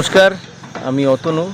নমস্কার আমি অতনু।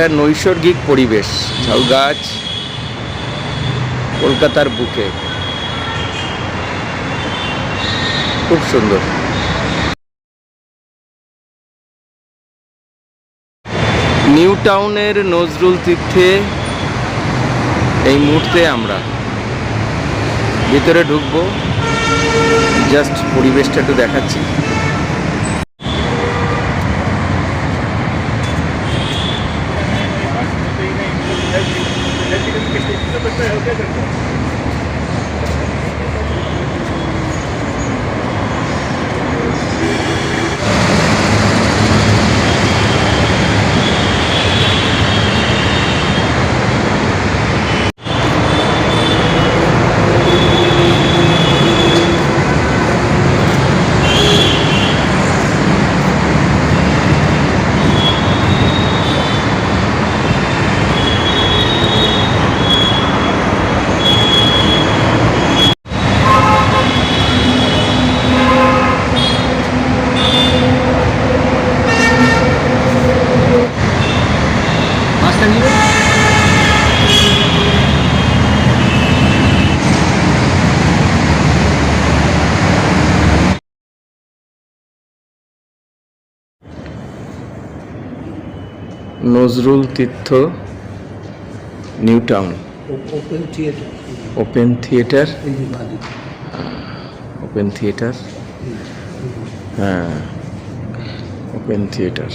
একটা নৈসর্গিক পরিবেশ, ঝাউ গাছ, কলকাতার বুকে। খুব সুন্দর। নিউ টাউনের নজরুল তীর্থে এই মুহূর্তে আমরা। ভিতরে ঢুকবো, জাস্ট পরিবেশটা একটু দেখাচ্ছি। Nazrul Tirtha new town open theatre open theatre open theatre হ্যাঁ ওপেন থিয়েটার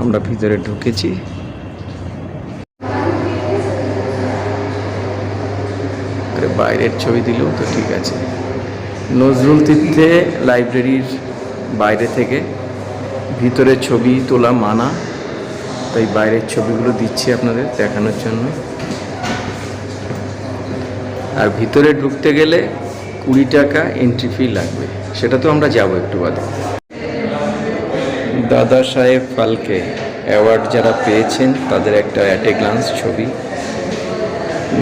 আমরা ভিতরে ঢুকেছি। আরে বাইরের ছবি দিলেও তো ঠিক আছে। নজরুল তীর্থে লাইব্রেরির বাইরে থেকে ভিতরে ছবি তোলা মানা তাই বাইরের ছবিগুলো দিচ্ছি আপনাদের দেখানোর জন্য। আর ভিতরে ঢুকতে গেলে কুড়ি টাকা এন্ট্রি ফি লাগবে। সেটা তো আমরা যাব একটু বাদে। দাদা সাহেব ফালকে অ্যাওয়ার্ড যারা পেয়েছেন, তাদের একটা অ্যাট গ্লান্স ছবি।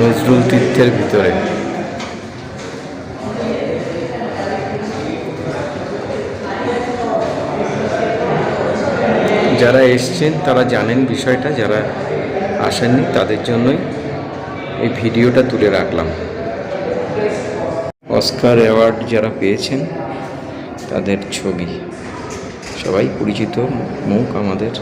নজরুল তীর্থের ভিতরে। যারা এসছেন, তারা জানেন বিষয়টা, যারা আসেননি, তাদের জন্যই এই ভিডিওটা তুলে রাখলাম। অস্কার অ্যাওয়ার্ড যারা পেয়েছেন, তাদের ছবি। সবাই পরিচিত, মুখ আমাদের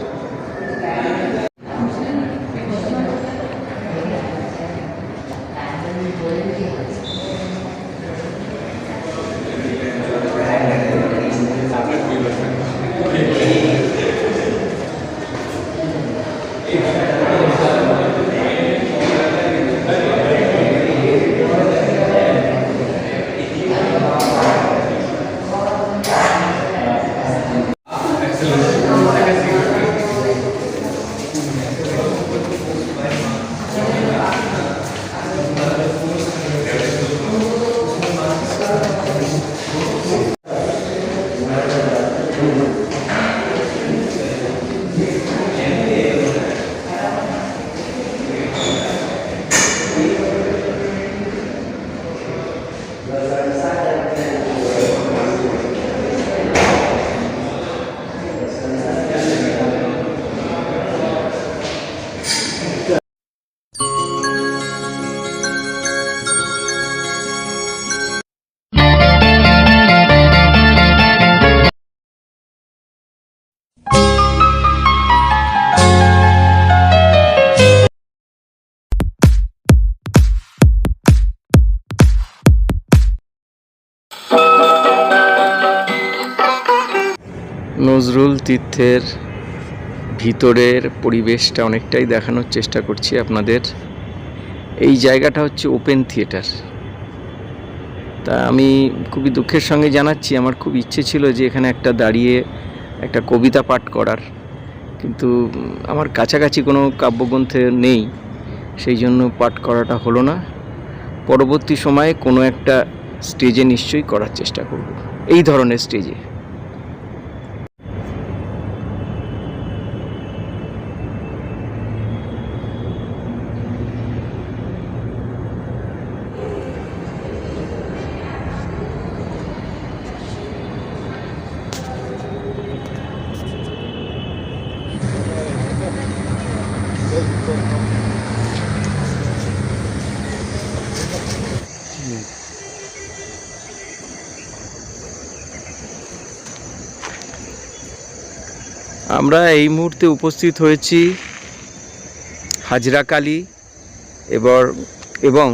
নজরুল তীর্থের ভিতরের পরিবেশটা অনেকটাই দেখানোর চেষ্টা করছি আপনাদের। এই জায়গাটা হচ্ছে ওপেন থিয়েটার তা আমি খুবই দুঃখের সঙ্গে জানাচ্ছি, আমার খুব ইচ্ছে ছিল যে এখানে একটা দাঁড়িয়ে একটা কবিতা পাঠ করার, কিন্তু আমার কাছাকাছি কোনো কাব্যগ্রন্থে নেই, সেই জন্য পাঠ করাটা হলো না। পরবর্তী সময়ে কোনো একটা স্টেজে নিশ্চয়ই করার চেষ্টা করব। এই ধরনের স্টেজে আমরা এই মুহূর্তে উপস্থিত হয়েছি হাজরাকালী এবার এবং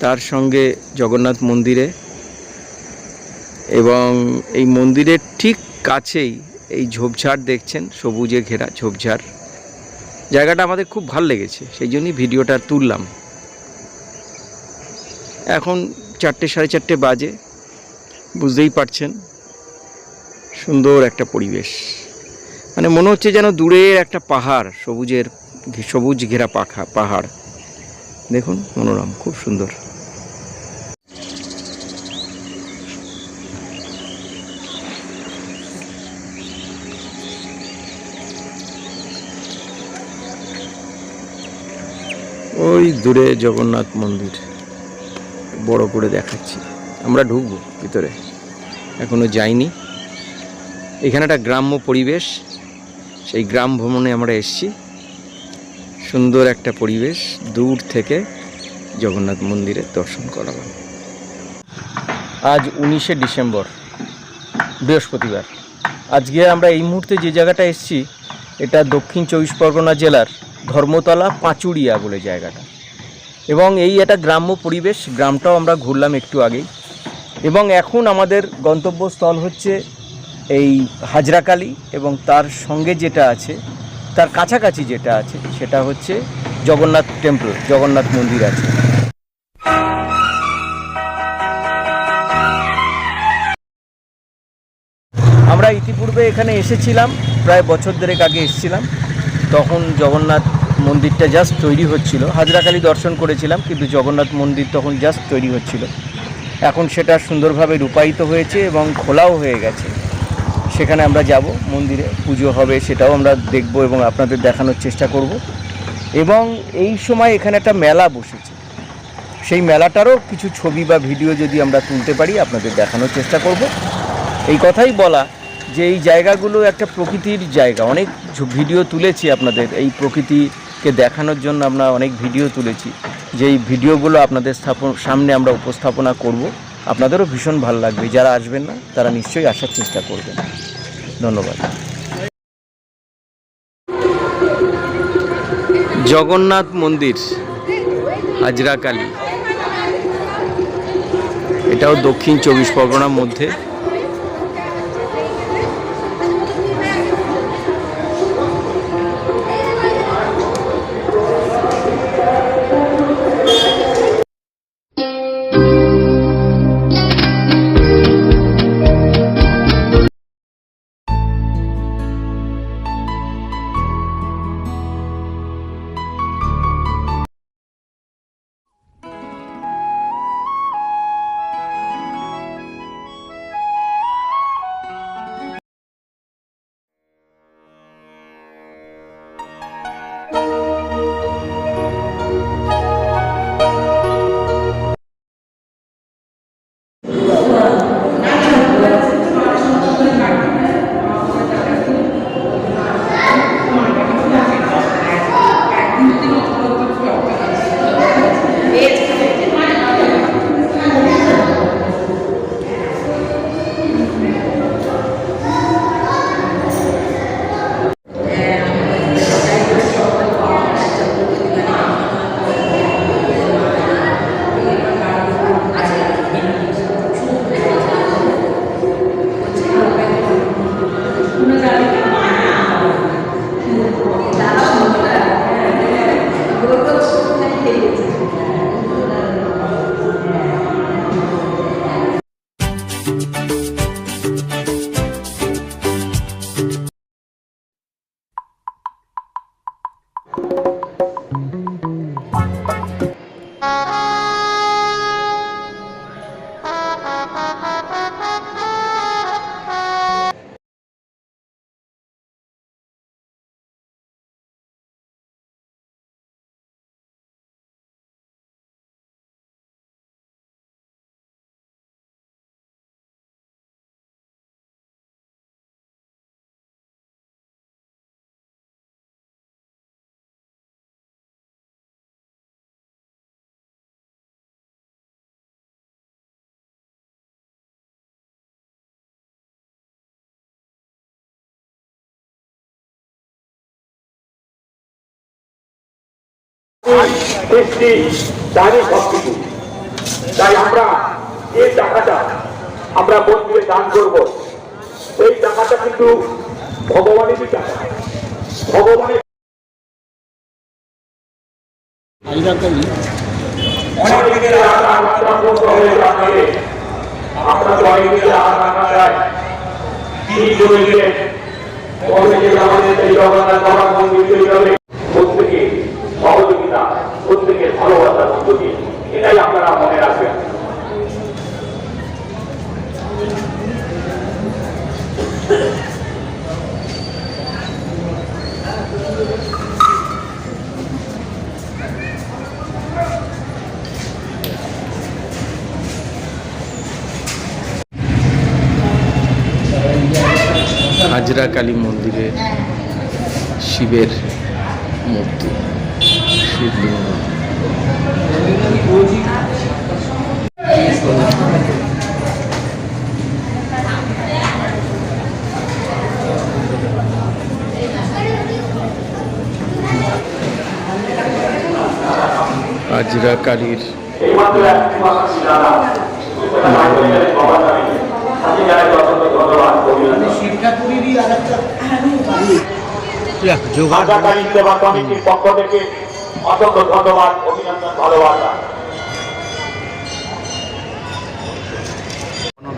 তার সঙ্গে জগন্নাথ মন্দিরে এবং এই মন্দিরের ঠিক কাছেই এই ঝোপঝাড় দেখছেন, সবুজে ঘেরা ঝোপঝাড়। জায়গাটা আমাদের খুব ভালো লেগেছে, সেই জন্যই ভিডিওটা তুললাম। এখন চারটে সাড়ে চারটে বাজে, বুঝতেই পারছেন, সুন্দর একটা পরিবেশ। মানে মনে হচ্ছে যেন দূরে একটা পাহাড়, সবুজের সবুজ ঘেরা পাখা, পাহাড়। দেখুন মনোরম, খুব সুন্দর। ওই দূরে জগন্নাথ মন্দির, বড় করে দেখাচ্ছি। আমরা ঢুকবো ভিতরে। এখনও যাইনি। এখানে একটা গ্রাম্য পরিবেশ। সেই গ্রাম ভ্রমণে আমরা এসেছি। সুন্দর একটা পরিবেশ, দূর থেকে জগন্নাথ মন্দিরের দর্শন করালাম। আজ উনিশে ডিসেম্বর, বৃহস্পতিবার। আজকে আমরা এই মুহূর্তে যে জায়গাটা এসেছি, এটা দক্ষিণ চব্বিশ পরগনা জেলার ধর্মতলা পাঁচুড়িয়া বলে জায়গাটা। এবং এই একটা গ্রাম্য পরিবেশ, গ্রামটাও আমরা ঘুরলাম একটু আগেই। এবং এখন আমাদের গন্তব্যস্থল হচ্ছে এই হাজরাকালি এবং তার সঙ্গে যেটা আছে, তার কাছাকাছি যেটা আছে, সেটা হচ্ছে জগন্নাথ টেম্পল জগন্নাথ মন্দির আছে। আমরা ইতিপূর্বে এখানে এসেছিলাম, প্রায় বছর দেড়েক আগে এসেছিলাম। তখন জগন্নাথ মন্দিরটা জাস্ট তৈরি হচ্ছিল। হাজরাকালি দর্শন করেছিলাম, কিন্তু জগন্নাথ মন্দির তখন জাস্ট তৈরি হচ্ছিল। এখন সেটা সুন্দরভাবে রূপায়িত হয়েছে এবং খোলাও হয়ে গেছে। সেখানে আমরা যাব, মন্দিরে পুজো হবে সেটাও আমরা দেখব এবং আপনাদের দেখানোর চেষ্টা করব। এবং এই সময় এখানে একটা মেলা বসেছে। সেই মেলাটারও কিছু ছবি বা ভিডিও যদি আমরা তুলতে পারি, আপনাদের দেখানোর চেষ্টা করব। এই কথাই বলা যে এই জায়গাগুলো একটা প্রকৃতির জায়গা। অনেক ভিডিও তুলেছি আপনাদের। এই প্রকৃতিকে দেখানোর জন্য আমরা অনেক ভিডিও তুলেছি। যে এই ভিডিওগুলো আপনাদের স্থাপন সামনে আমরা উপস্থাপনা করব। আপনাদেরও ভীষণ ভালো লাগবে। যারা আসবেন না, তারা নিশ্চয়ই আসার চেষ্টা করবেন। ধন্যবাদ। জগন্নাথ মন্দির হাজরাকালী এটাও দক্ষিণ চব্বিশ পরগনার মধ্যে। সৃষ্টি তারই সবকিছু তাই আমরা এই টাকাটা আমরা মন্দিরে দান করব এই টাকাটা কিন্তু ভগবানেরই টাকা ভগবানের হয়ে আমাদের মন্দির তৈরি হবে এটাই আপনারা মনে রাখবেন। হাজরা কালী মন্দিরের শিবের মূর্তি শিবলিঙ্গ হাজরা কালীর এইমাত্র একটি মাস জানা বাবার নামে আমি জানাই অসংখ্য ধন্যবাদ অভিনন্দন আশাকারী সেবা কমিটির পক্ষ থেকে অসংখ্য ধন্যবাদ অভিনন্দন ভালোবাসা।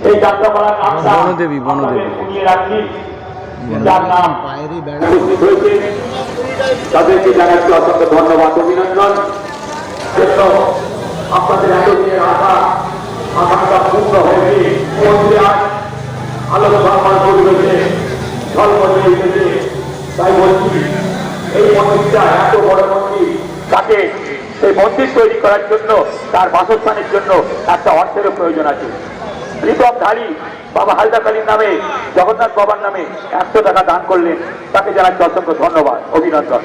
এই যাত্রাপালার নামটা বনদেবী, বনদেবী। তাদেরকে জানাচ্ছি অসংখ্য ধন্যবাদ অভিনন্দন। এতদিনের আশা পূর্ণ হয়েছে আজ তাই বলছি, এই মন্দিরটা এত বড় মন্দির তাকে সেই মন্দির তৈরি করার জন্য, তার বাসস্থানের জন্য একটা অর্থেরও প্রয়োজন আছে। ধারী বাবা হালদা কালীর নামে, জগন্নাথ বাবার নামে একশো টাকা দান করলেন। তাকে জানাচ্ছি অসংখ্য ধন্যবাদ, অভিনন্দন।